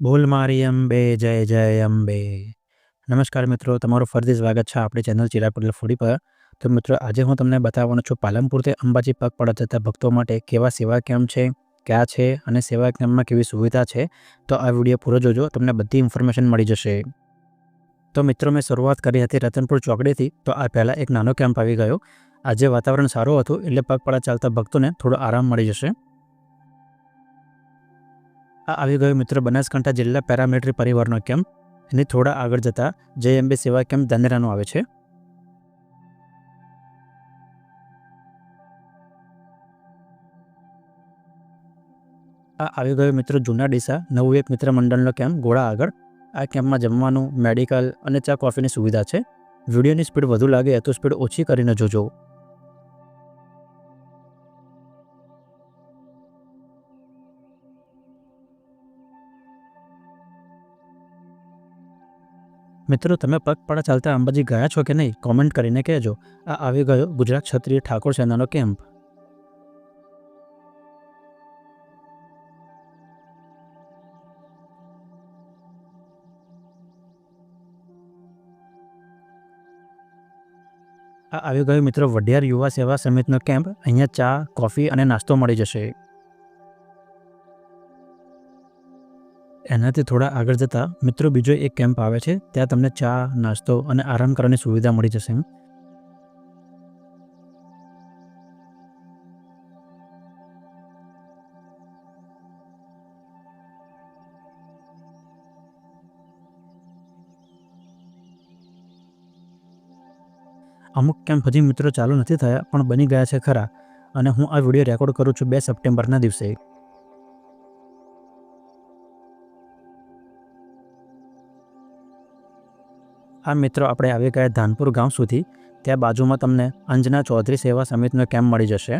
બોલ મારી અંબે, જય જય અંબે. નમસ્કાર મિત્રો, તમારું ફરીથી સ્વાગત છે આપણી ચેનલ ચિરાગ પટેલ ફૂડી પર. તો મિત્રો, આજે હું તમને બતાવવાનો છું પાલનપુરથી અંબાજી પગપાળા જતા ભક્તો માટે કેવા સેવા કેમ્પ છે, ક્યાં છે અને સેવા કેમ્પમાં કેવી સુવિધા છે. તો આ વીડિયો પૂરો જોજો, તમને બધી ઇન્ફોર્મેશન મળી જશે. તો મિત્રો, મેં શરૂઆત કરી હતી રતનપુર ચોકડીથી, તો આ પહેલાં એક નાનો કેમ્પ આવી ગયો. આજે વાતાવરણ સારું હતું, એટલે પગપાળા ચાલતા ભક્તોને થોડો આરામ મળી જશે. આ આવી ગયો મિત્રો બનાસકાંઠા જિલ્લા પેરામિલિટરી પરિવારનો કેમ્પ એની થોડા આગળ જતા જેએમબી સેવા કેમ્પ ધાનેરાનો આવે છે. આ આવી ગયો મિત્રો જૂના ડીસા, નવું એક મિત્ર મંડળનો કેમ્પ ગોળા આગળ. આ કેમ્પમાં જમવાનું, મેડિકલ અને ચા કોફીની સુવિધા છે. વિડીયોની સ્પીડ વધુ લાગે તો સ્પીડ ઓછી કરીને જોજો. મિત્રો, તમે પગપાળા ચાલતા અંબાજી ગયા છો કે નહીં? કોમેન્ટ કરીને કહેજો. આ આવી ગયો ગુજરાત ક્ષત્રિય ઠાકોર સેનાનો કેમ્પ. આ આવી ગયો મિત્રો, વઢિયાર યુવા સેવા સમિતિનો કેમ્પ. અહીંયા ચા, કોફી અને નાસ્તો મળી જશે. એનાથી થોડા આગળ જતાં મિત્રો બીજો એક કેમ્પ આવે છે, ત્યાં તમને ચા, નાસ્તો અને આરામ કરવાની સુવિધા મળી જશે અમુક કેમ્પ હજી મિત્રો ચાલુ નથી થયા, પણ બની ગયા છે ખરા. અને હું આ વીડિયો રેકોર્ડ કરું છું બે સપ્ટેમ્બરના દિવસે. આ મિત્રો, આપણે આવી ગયા ધાનપુર ગામ સુધી. ત્યાં બાજુમાં તમને અંજના ચૌધરી સેવા સમિતિનો કેમ્પ મળી જશે.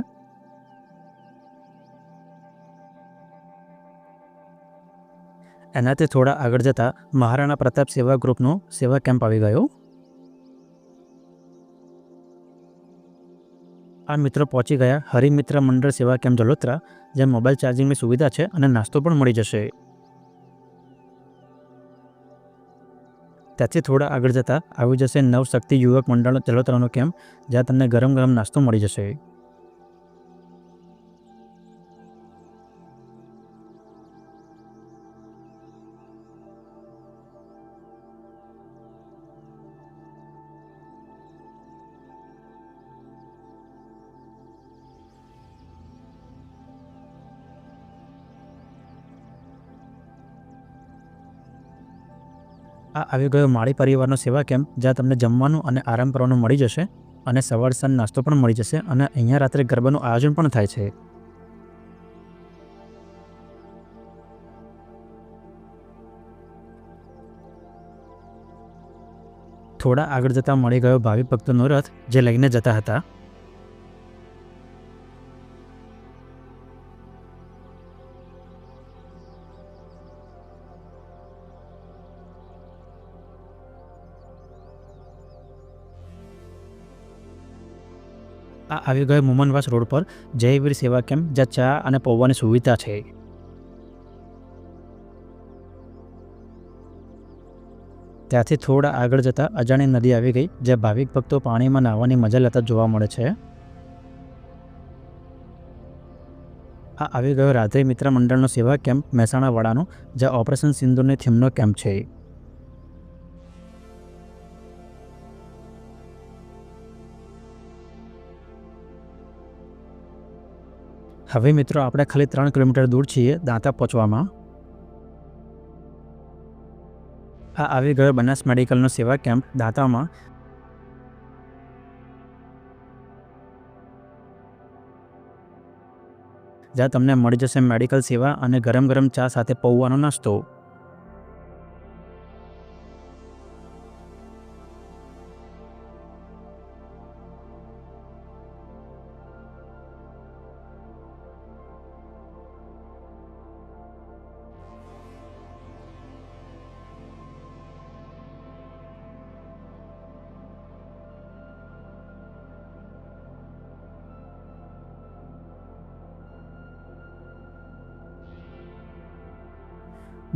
એનાથી થોડા આગળ જતાં મહારાણા પ્રતાપ સેવા ગ્રુપનો સેવા કેમ્પ આવી ગયો. આ મિત્રો પહોંચી ગયા હરિમિત્ર મંડળ સેવા કેમ્પ જલોત્રા, જ્યાં મોબાઈલ ચાર્જિંગની સુવિધા છે અને નાસ્તો પણ મળી જશે. ત્યાંથી થોડા આગળ જતાં આવી જશે નવશક્તિ યુવક મંડળ ચલોતરાનો કેમ્પ, જ્યાં તમને ગરમ ગરમ નાસ્તો મળી જશે. આ આવી ગયો માળી પરિવારનો સેવા કેમ્પ, જ્યાં તમને જમવાનું અને આરામ કરવાનું મળી જશે અને સવાર સાંજ નાસ્તો પણ મળી જશે અને અહીંયા રાત્રે ગરબાનું આયોજન પણ થાય છે. થોડા આગળ જતાં મળી ગયો ભાવિ ભક્તોનો રથ, જે લઈને જતા હતા. આ આવી ગયો મુમનવાસ રોડ પર. જયવીર સેવા કેમ્પ જ્યાં ચા અને પૌવાની સુવિધા છે. ત્યાંથી થોડા આગળ જતાં અજાણી નદી આવી ગઈ, જ્યાં ભાવિક ભક્તો પાણીમાં નાહવાની મજા લેતા જોવા મળે છે. આ આવી ગયો રાધે મિત્ર મંડળનો સેવા કેમ્પ મહેસાણા વાડાનો જ્યાં ઓપરેશન સિંધુની થીમનો કેમ્પ છે. હવે મિત્રો આપણે ખાલી ત્રણ કિલોમીટર દૂર છીએ દાંતા પહોંચવામાં. આ આવી ગયો બનાસ મેડિકલનો સેવા કેમ્પ દાંતામાં. જ્યાં તમને મળી જશે મેડિકલ સેવા અને ગરમ ગરમ ચા સાથે પૌવાનો નાસ્તો.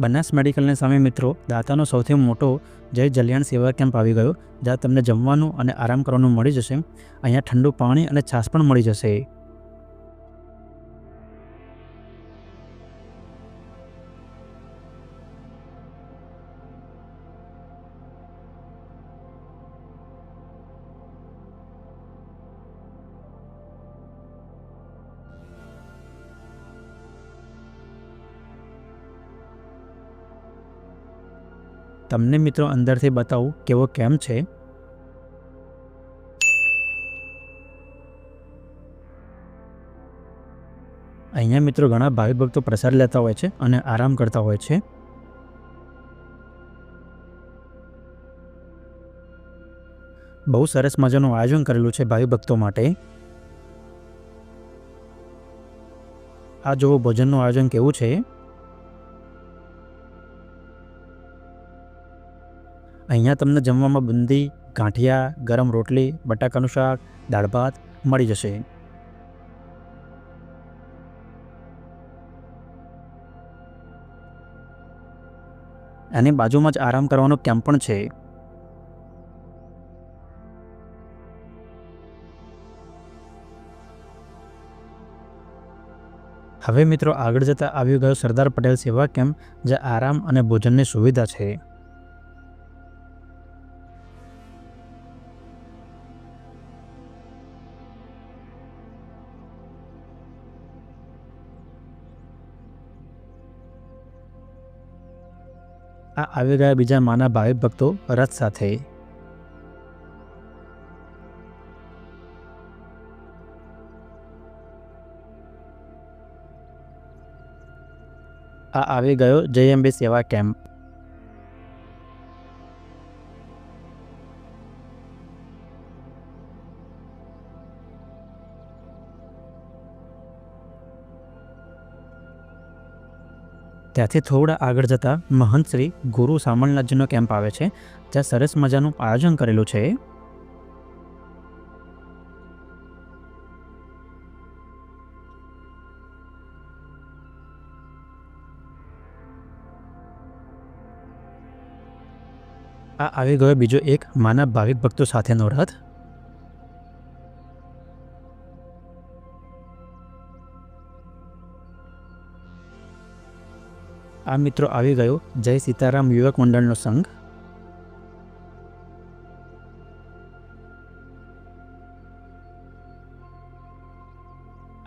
બનાસ મેડિકલની સામે મિત્રો, દાતાનો સૌથી મોટો જય જલ્યાણ સેવા કેમ્પ આવી ગયો, જ્યાં તમને જમવાનું અને આરામ કરવાનું મળી જશે. અહીંયા ઠંડુ પાણી અને છાશ પણ મળી જશે. તમને મિત્રો અંદરથી બતાવું કેવો કેમ છે? અહીંયા મિત્રો ઘણા ભાવિક ભક્તો પ્રસાદ લેતા હોય છે અને આરામ કરતા હોય છે. બહુ સરસ મજાનું આયોજન કરેલું છે ભાવિ ભક્તો માટે. આ જોવો ભોજનનું આયોજન કેવું છે. અહીંયા તમને જમવામાં બુંદી, ગાંઠિયા, ગરમ રોટલી, બટાકાનું શાક, દાળ ભાત મળી જશે. એની બાજુમાં જ આરામ કરવાનો કેમ્પ પણ છે. હવે મિત્રો આગળ જતાં આવ્યો ગયો સરદાર પટેલ સેવા કેમ્પ જે આરામ અને ભોજનની સુવિધા છે. આ આવી ગયા બીજા માના ભાવિક ભક્તો રથ સાથે. આ આવી ગયો જય સેવા કેમ્પ. ત્યાંથી થોડા આગળ જતાં મહંત શ્રી ગુરુ સામળનાથજીનો કેમ્પ આવે છે, જ્યાં સરસ મજાનું આયોજન કરેલું છે. આ આવી ગયો બીજો એક માનવ ભાવિક ભક્તો સાથેનો રથ. આ મિત્રો આવી ગયો. જય સીતારામ યુવક મંડળનો સંઘ.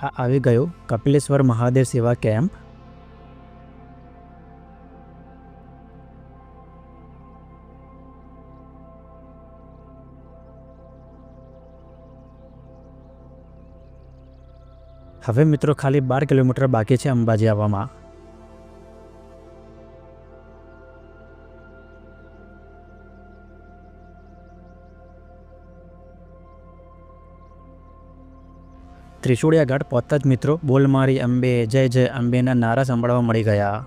આ આવી ગયો. કપિલેશ્વર મહાદેવ સેવા કેમ્પ. હવે મિત્રો ખાલી બાર કિલોમીટર બાકી છે અંબાજી આવવામાં. ત્રિશુળિયા ઘાટ પહોંચતા જ મિત્રો બોલ મારી અંબે, જય જય અંબેના નારા સાંભળવા મળી ગયા.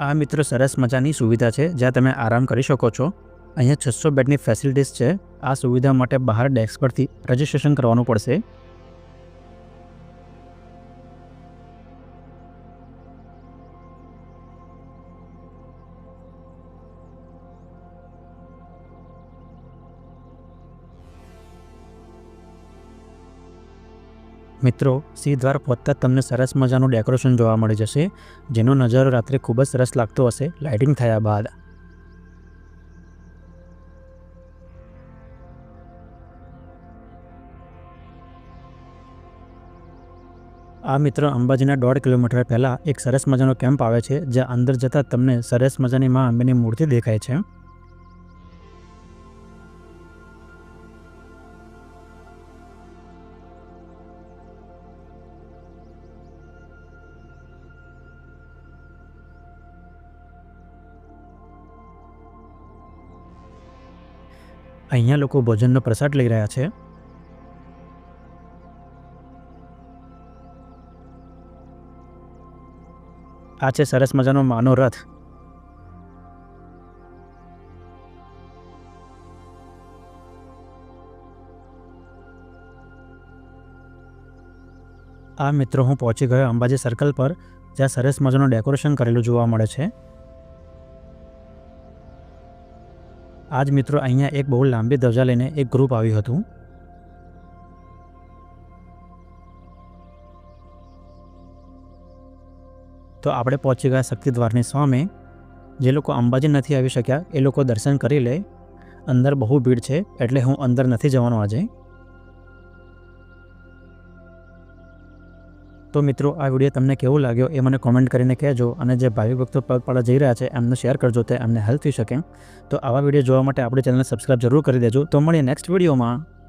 આ મિત્રો સરસ મજાની સુવિધા છે, જ્યાં તમે આરામ કરી શકો છો. અહીંયા છસો બેડની ફેસિલિટીઝ છે. આ સુવિધા માટે બહાર ડેસ્ક પરથી રજિસ્ટ્રેશન કરવાનું પડશે. મિત્રો સિંહ દ્વાર પહોંચતા તમને સરસ મજાનું ડેકોરેશન જોવા મળી જશે, જેનો નજારો રાત્રે ખૂબ જ સરસ લાગતો હશે. લાઇટિંગ થયા બાદ. આ મિત્ર, અંબાજીના દોઢ કિલોમીટર પહેલાં એક સરસ મજાનો કેમ્પ આવે છે, જ્યાં અંદર જતાં તમને સરસ મજાની મા અંબેની મૂર્તિ દેખાય છે. અહીંયા લોકો ભોજનનો પ્રસાદ લઈ રહ્યા છે. આ છે સરસ મજાનો માનો રથ. આ મિત્રો, હું પહોંચી ગયો અંબાજી સર્કલ પર, જ્યાં સરસ મજાનું ડેકોરેશન કરેલું જોવા મળે છે. આજ મિત્રો અહીંયા એક બહુ લાંબી ધજા લઈને એક ગ્રુપ આવ્યું હતું. તો આપણે પહોંચી ગયા શક્તિદ્વારની સામે. જે લોકો અંબાજી નથી આવી શક્યા, એ લોકો દર્શન કરી લે. અંદર બહુ ભીડ છે, એટલે હું અંદર નથી જવાનો આજે. તો મિત્રો, આ વીડિયો તમને કેવો લાગ્યો એ મને કોમેન્ટ કરીને કહેજો અને જે ભાવિક ભક્તો પગપાળા જઈ રહ્યા છે એમને શેર કરજો, તે એમને હેલ્પ થઈ શકે. તો આવા વીડિયો જોવા માટે આપણી ચેનલને સબસ્ક્રાઈબ જરૂર કરી દેજો. તો મળીએ નેક્સ્ટ વિડીયોમાં.